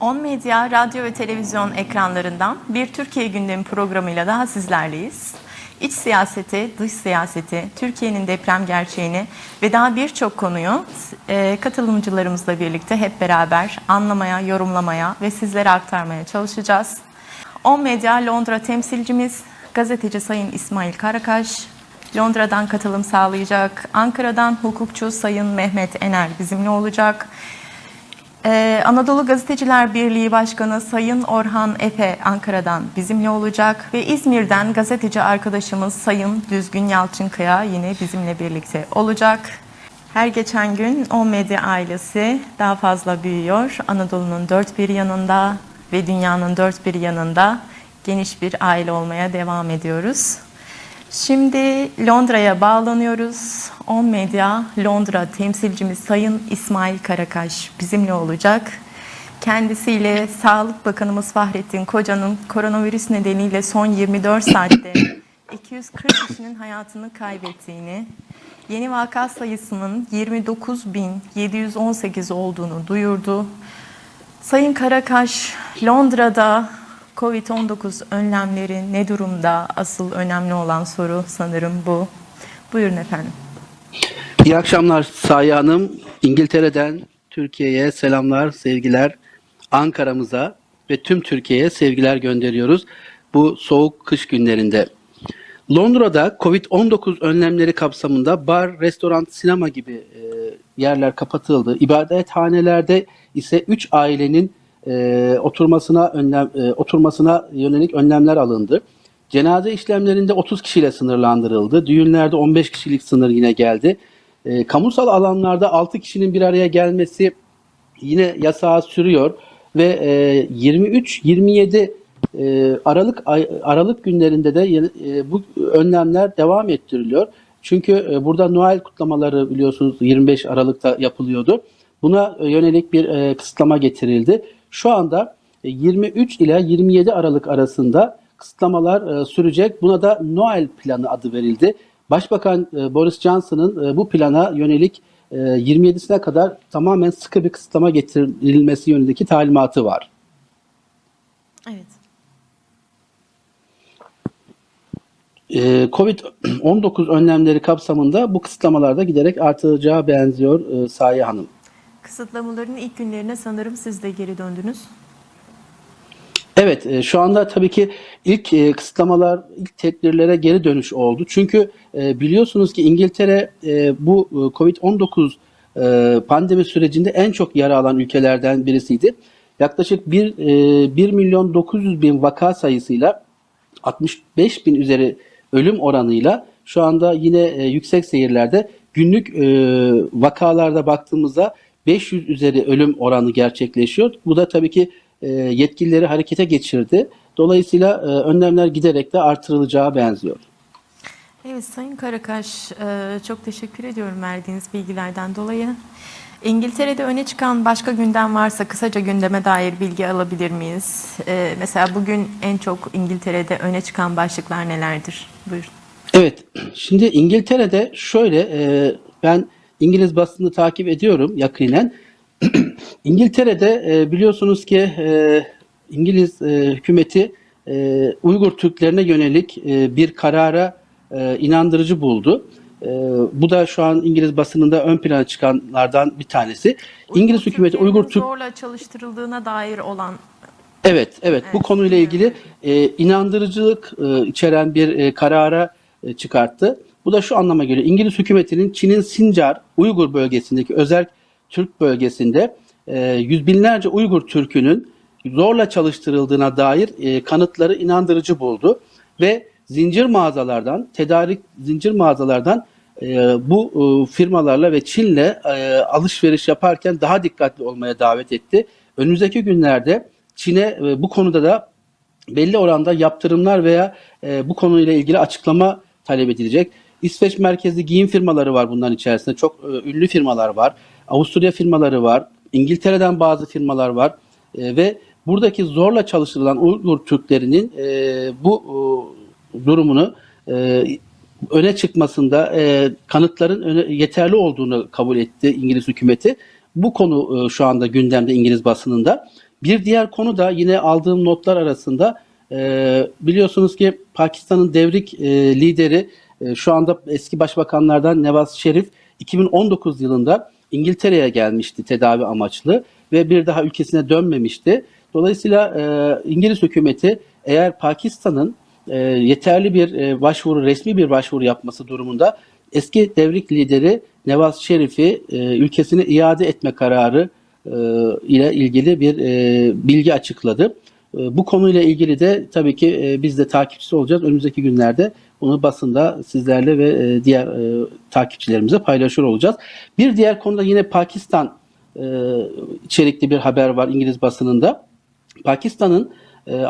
On Medya, radyo ve televizyon ekranlarından bir Türkiye gündemi programıyla daha sizlerleyiz. İç siyaseti, dış siyaseti, Türkiye'nin deprem gerçeğini ve daha birçok konuyu e, katılımcılarımızla birlikte hep beraber anlamaya, yorumlamaya ve sizlere aktarmaya çalışacağız. On Medya Londra temsilcimiz gazeteci Sayın İsmail Karakaş, Londra'dan katılım sağlayacak. Ankara'dan hukukçu Sayın Mehmet Ener bizimle olacak. Ee, Anadolu Gazeteciler Birliği Başkanı Sayın Orhan Efe Ankara'dan bizimle olacak ve İzmir'den gazeteci arkadaşımız Sayın Düzgün Yalçınkaya yine bizimle birlikte olacak. Her geçen gün O Medya ailesi daha fazla büyüyor. Anadolu'nun dört bir yanında ve dünyanın dört bir yanında geniş bir aile olmaya devam ediyoruz. Şimdi Londra'ya bağlanıyoruz. On Medya Londra temsilcimiz Sayın İsmail Karakaş bizimle olacak. Kendisiyle Sağlık Bakanımız Fahrettin Koca'nın koronavirüs nedeniyle son 24 saatte 240 kişinin hayatını kaybettiğini, yeni vaka sayısının 29.718 olduğunu duyurdu. Sayın Karakaş, Londra'da Covid-19 önlemleri ne durumda? Asıl önemli olan soru sanırım bu. Buyurun efendim. İyi akşamlar Saye Hanım. İngiltere'den Türkiye'ye selamlar, sevgiler. Ankara'mıza ve tüm Türkiye'ye sevgiler gönderiyoruz bu soğuk kış günlerinde. Londra'da Covid-19 önlemleri kapsamında bar, restoran, sinema gibi e, yerler kapatıldı. İbadethanelerde ise 3 ailenin e, oturmasına önlem e, oturmasına yönelik önlemler alındı. Cenaze işlemlerinde 30 kişiyle sınırlandırıldı. Düğünlerde 15 kişilik sınır yine geldi. E, kamusal alanlarda 6 kişinin bir araya gelmesi yine yasağa sürüyor ve e, 23-27 e, Aralık ay, Aralık günlerinde de e, bu önlemler devam ettiriliyor. Çünkü e, burada Noel kutlamaları biliyorsunuz 25 Aralık'ta yapılıyordu. Buna yönelik bir e, kısıtlama getirildi. Şu anda e, 23 ile 27 Aralık arasında kısıtlamalar e, sürecek. Buna da Noel planı adı verildi. Başbakan e, Boris Johnson'ın e, bu plana yönelik e, 27'sine kadar tamamen sıkı bir kısıtlama getirilmesi yönündeki talimatı var. Evet. Ee, Covid-19 önlemleri kapsamında bu kısıtlamalar da giderek artacağı benziyor e, Saye Hanım. Kısıtlamaların ilk günlerine sanırım siz de geri döndünüz. Evet, e, şu anda tabii ki ilk e, kısıtlamalar, ilk tedbirlere geri dönüş oldu. Çünkü e, biliyorsunuz ki İngiltere bu e, Covid-19 e, pandemi sürecinde en çok yara alan ülkelerden birisiydi. Yaklaşık 1, e, 1 milyon 900 bin vaka sayısıyla 65 bin üzeri ölüm oranıyla şu anda yine yüksek seyirlerde günlük vakalarda baktığımızda 500 üzeri ölüm oranı gerçekleşiyor. Bu da tabii ki e, yetkilileri harekete geçirdi. Dolayısıyla e, önlemler giderek de artırılacağı benziyor. Evet Sayın Karakaş e, çok teşekkür ediyorum verdiğiniz bilgilerden dolayı. İngiltere'de öne çıkan başka gündem varsa kısaca gündeme dair bilgi alabilir miyiz? Mesela bugün en çok İngiltere'de öne çıkan başlıklar nelerdir? Buyurun. Evet, şimdi İngiltere'de şöyle, e, ben İngiliz basını takip ediyorum yakinen. İngiltere'de e, biliyorsunuz ki e, İngiliz e, hükümeti e, Uygur Türklerine yönelik e, bir karara e, inandırıcı buldu. E, bu da şu an İngiliz basınında ön plana çıkanlardan bir tanesi. İngiliz Uygur hükümeti Uygur Türk zorla çalıştırıldığına dair olan Evet, evet. Bu Evet, konuyla ilgili e, inandırıcılık e, içeren bir e, karara e, çıkarttı. Bu da şu anlama geliyor. İngiliz hükümetinin Çin'in Sincar, Uygur bölgesindeki özel Türk bölgesinde e, yüz binlerce Uygur Türk'ünün zorla çalıştırıldığına dair e, kanıtları inandırıcı buldu ve zincir mağazalardan, tedarik zincir mağazalardan e, bu e, firmalarla ve Çin'le e, alışveriş yaparken daha dikkatli olmaya davet etti. Önümüzdeki günlerde Çin'e e, bu konuda da belli oranda yaptırımlar veya e, bu konuyla ilgili açıklama talep edilecek. İsveç merkezli giyim firmaları var bunların içerisinde. Çok e, ünlü firmalar var. Avusturya firmaları var. İngiltere'den bazı firmalar var. E, ve buradaki zorla çalıştırılan Uygur Türklerinin e, bu e, durumunu e, öne çıkmasında e, kanıtların öne, yeterli olduğunu kabul etti İngiliz hükümeti. Bu konu e, şu anda gündemde İngiliz basınında. Bir diğer konu da yine aldığım notlar arasında e, biliyorsunuz ki Pakistan'ın devrik e, lideri e, şu anda eski başbakanlardan Nevaz Şerif 2019 yılında İngiltere'ye gelmişti tedavi amaçlı ve bir daha ülkesine dönmemişti. Dolayısıyla e, İngiliz hükümeti eğer Pakistan'ın e, yeterli bir e, başvuru, resmi bir başvuru yapması durumunda eski devrik lideri Nevaz Şerif'i e, ülkesine iade etme kararı e, ile ilgili bir e, bilgi açıkladı. E, bu konuyla ilgili de tabii ki e, biz de takipçisi olacağız. Önümüzdeki günlerde bunu basında sizlerle ve e, diğer e, takipçilerimize paylaşıyor olacağız. Bir diğer konuda yine Pakistan e, içerikli bir haber var İngiliz basınında. Pakistan'ın e,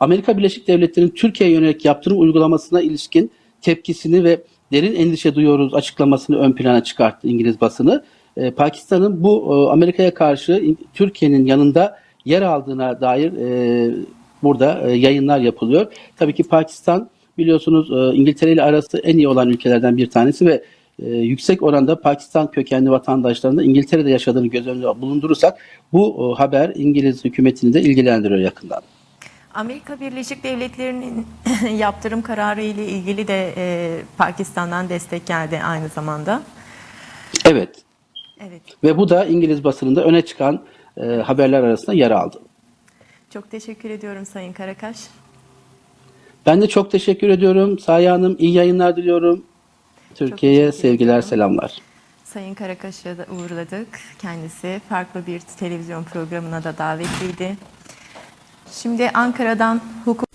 Amerika Birleşik Devletleri'nin Türkiye'ye yönelik yaptırım uygulamasına ilişkin tepkisini ve derin endişe duyuyoruz açıklamasını ön plana çıkarttı İngiliz basını. E, Pakistan'ın bu e, Amerika'ya karşı Türkiye'nin yanında yer aldığına dair e, burada e, yayınlar yapılıyor. Tabii ki Pakistan biliyorsunuz e, İngiltere ile arası en iyi olan ülkelerden bir tanesi ve e, yüksek oranda Pakistan kökenli vatandaşların da İngiltere'de yaşadığını göz önünde bulundurursak bu e, haber İngiliz hükümetini de ilgilendiriyor yakından. Amerika Birleşik Devletleri'nin yaptırım kararı ile ilgili de e, Pakistan'dan destek geldi aynı zamanda. Evet Evet. ve bu da İngiliz basınında öne çıkan e, haberler arasında yer aldı. Çok teşekkür ediyorum Sayın Karakaş. Ben de çok teşekkür ediyorum. Saye Hanım iyi yayınlar diliyorum. Türkiye'ye sevgiler, ediyorum. selamlar. Sayın Karakaş'ı da uğurladık. Kendisi farklı bir televizyon programına da davetliydi. Şimdi Ankara'dan hukuk